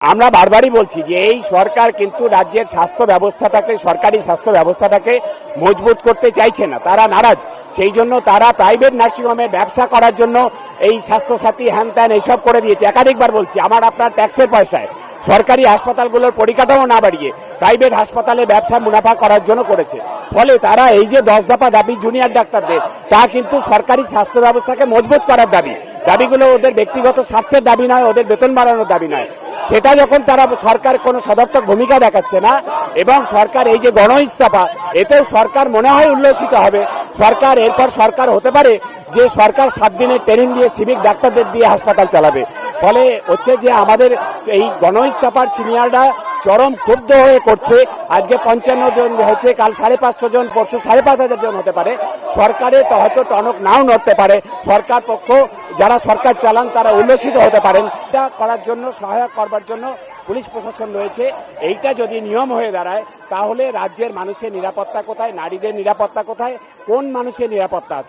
আমরা বারবারই বলছি যে এই সরকার কিন্তু রাজ্যের স্বাস্থ্য ব্যবস্থাটাকে, সরকারি স্বাস্থ্য ব্যবস্থাটাকে মজবুত করতে চাইছে না। তারা নারাজ। সেই জন্য তারা প্রাইভেট নার্সিংহোমে ব্যবসা করার জন্য এই স্বাস্থ্যসাথী হ্যান ত্যান এইসব করে দিয়েছে। একাধিকবার বলছি, আমার আপনার ট্যাক্সের পয়সায়। সরকারি হাসপাতালগুলোর পরিকাঠামো না বাড়িয়ে প্রাইভেট হাসপাতালে ব্যবসা মুনাফা করার জন্য করেছে। ফলে তারা এই যে দশ দফা দাবি জুনিয়র ডাক্তারদের, তা কিন্তু সরকারি স্বাস্থ্য ব্যবস্থাকে মজবুত করার দাবি। দাবিগুলো ওদের ব্যক্তিগত স্বার্থের দাবি নয়, ওদের বেতন বাড়ানোর দাবি নয়। সেটা যখন তারা সরকার কোনো সদর্থক ভূমিকা দেখাচ্ছে না, এবং সরকার এই যে গণ ইস্তফা এতেও সরকার মনে হয় উল্লসিত হবে। সরকার, এরপর সরকার হতে পারে যে সরকার সাত দিনের ট্রেনিং দিয়ে সিভিক ডাক্তারদের দিয়ে হাসপাতাল চালাবে। ফলে হচ্ছে যে আমাদের এই গণ ইস্তফার সিনিয়ররা চরম ক্ষুব্ধ হয়ে করছে। আজকে পঞ্চান্ন জন হচ্ছে কাল সাড়ে পাঁচশো জন, পরশু সাড়ে পাঁচ হাজার জন হতে পারে। সরকারে তো হয়তো টনক নাও নড়তে পারে। সরকার পক্ষ, যারা সরকার চালান, তারা উল্লসিত হতে পারেন। এটা করার জন্য, সহায়ক করবার জন্য পুলিশ প্রশাসন রয়েছে। এইটা যদি নিয়ম হয়ে দাঁড়ায়, তাহলে রাজ্যের মানুষের নিরাপত্তা কোথায়, নারীদের নিরাপত্তা কোথায়, কোন মানুষের নিরাপত্তা আছে?